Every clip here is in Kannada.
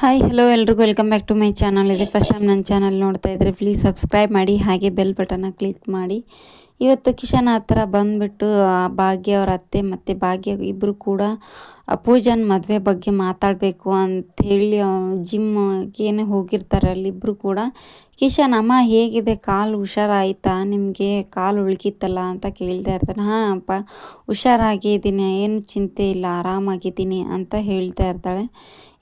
ಹಾಯ್ ಹಲೋ ಎಲ್ರಿಗೂ. Welcome back to my channel ಇದೆ ಫಸ್ಟ್ ಟೈಮ್ ನನ್ನ ಚಾನಲ್ ನೋಡ್ತಾ ಇದ್ದರೆ ಪ್ಲೀಸ್ ಸಬ್ಸ್ಕ್ರೈಬ್ ಮಾಡಿ, ಹಾಗೆ ಬೆಲ್ ಬಟನ್ನ ಕ್ಲಿಕ್ ಮಾಡಿ. ಇವತ್ತು ಕಿಶನ್ ಹತ್ರ ಬಂದುಬಿಟ್ಟು ಭಾಗ್ಯ ಅವ್ರ ಅತ್ತೆ ಮತ್ತು ಭಾಗ್ಯ ಇಬ್ಬರು ಕೂಡ ಪೂಜನ್ ಮದುವೆ ಬಗ್ಗೆ ಮಾತಾಡಬೇಕು ಅಂತ ಹೇಳಿ ಜಿಮ್ಗೇನೆ ಹೋಗಿರ್ತಾರೆ ಅಲ್ಲಿಬ್ಬರು ಕೂಡ. ಕಿಶನ್, ಅಮ್ಮ ಹೇಗಿದೆ? ಕಾಲು ಹುಷಾರಾಯ್ತಾ? ನಿಮಗೆ ಕಾಲು ಉಳ್ಕಿತ್ತಲ್ಲ ಅಂತ ಕೇಳ್ತಾ ಇರ್ತಾನೆ. ಹಾಂ ಅಪ್ಪ ಹುಷಾರಾಗಿದ್ದೀನಿ ಏನು ಚಿಂತೆ ಇಲ್ಲ, ಆರಾಮಾಗಿದ್ದೀನಿ ಅಂತ ಹೇಳ್ತಾ ಇರ್ತಾಳೆ.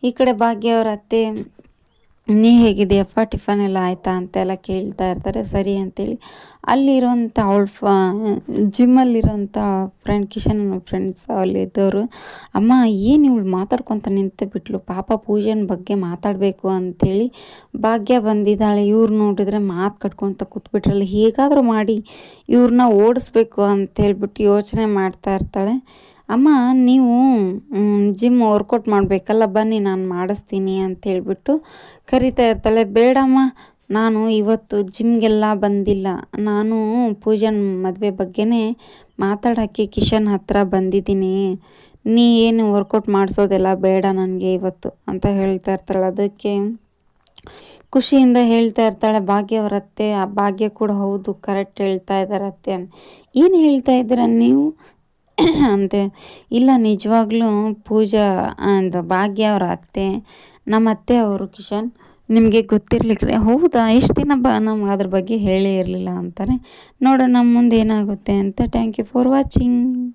ಈ ಕಡೆ ಭಾಗ್ಯ ಅವ್ರ ಅತ್ತೆ ನೀ ಹೇಗಿದೆಯಪ್ಪ ಟಿಫನ್ ಎಲ್ಲ ಆಯಿತಾ ಅಂತೆಲ್ಲ ಕೇಳ್ತಾ ಇರ್ತಾರೆ. ಸರಿ ಅಂತೇಳಿ. ಅಲ್ಲಿರೋಂಥ ಅವಳ ಫ ಜಿಮ್ಮಲ್ಲಿರೋಂಥ ಫ್ರೆಂಡ್ ಕಿಶನ್ ಫ್ರೆಂಡ್ಸ್ ಅಲ್ಲಿದ್ದವರು ಅಮ್ಮ, ಏನು ಇವಳು ಮಾತಾಡ್ಕೊತ ನಿಂತು ಬಿಟ್ಲು? ಪಾಪ ಪೂಜೆನ ಬಗ್ಗೆ ಮಾತಾಡಬೇಕು ಅಂಥೇಳಿ ಭಾಗ್ಯ ಬಂದಿದ್ದಾಳೆ. ಇವ್ರು ನೋಡಿದ್ರೆ ಮಾತು ಕಟ್ಕೊತ ಕೂತ್ಬಿಟ್ರಲ್ಲ. ಹೇಗಾದರೂ ಮಾಡಿ ಇವ್ರನ್ನ ಓಡಿಸ್ಬೇಕು ಅಂತ ಹೇಳ್ಬಿಟ್ಟು ಯೋಚನೆ ಮಾಡ್ತಾ ಇರ್ತಾಳೆ. ಅಮ್ಮ, ನೀವು ಜಿಮ್ ವರ್ಕೌಟ್ ಮಾಡಬೇಕಲ್ಲ, ಬನ್ನಿ, ನಾನು ಮಾಡಿಸ್ತೀನಿ ಅಂತ ಹೇಳ್ಬಿಟ್ಟು ಕರಿತಾ ಇರ್ತಾಳೆ. ಬೇಡಮ್ಮ, ನಾನು ಇವತ್ತು ಜಿಮ್ಗೆಲ್ಲ ಬಂದಿಲ್ಲ. ನಾನು ಪೂಜನ್ ಮದುವೆ ಬಗ್ಗೆನೇ ಮಾತಾಡೋಕ್ಕೆ ಕಿಶನ್ ಹತ್ರ ಬಂದಿದ್ದೀನಿ. ನೀ ಏನು ವರ್ಕೌಟ್ ಮಾಡಿಸೋದೆಲ್ಲ ಬೇಡ ನನಗೆ ಇವತ್ತು ಅಂತ ಹೇಳ್ತಾ ಇರ್ತಾಳೆ. ಅದಕ್ಕೆ ಖುಷಿಯಿಂದ ಹೇಳ್ತಾ ಇರ್ತಾಳೆ, ಭಾಗ್ಯ ಅವ್ರ ಆ ಭಾಗ್ಯ ಕೂಡ ಹೌದು ಕರೆಕ್ಟ್ ಹೇಳ್ತಾ ಇದ್ದಾರೆ ಅತ್ತೆ ಏನು ಹೇಳ್ತಾ ಇದ್ದೀರ ನೀವು? ಅಂತೆ. ಇಲ್ಲ, ನಿಜವಾಗ್ಲೂ ಪೂಜಾ, ಅಂದ ಭಾಗ್ಯ ಅವರ ಅತ್ತೆ, ನಮ್ಮ ಅತ್ತೆ ಅವರು ಕಿಶನ್, ನಿಮಗೆ ಗೊತ್ತಿರ್ಲಿಕ್ಕೆ ಹೌದಾ, ಇಷ್ಟು ದಿನ ಬ ನಮ್ಗೆ ಅದ್ರ ಬಗ್ಗೆ ಹೇಳೇ ಇರಲಿಲ್ಲ ಅಂತಾರೆ. ನೋಡೋಣ ನಮ್ಮ ಮುಂದೆ ಏನಾಗುತ್ತೆ ಅಂತ ಥ್ಯಾಂಕ್ ಯು ಫಾರ್ ವಾಚಿಂಗ್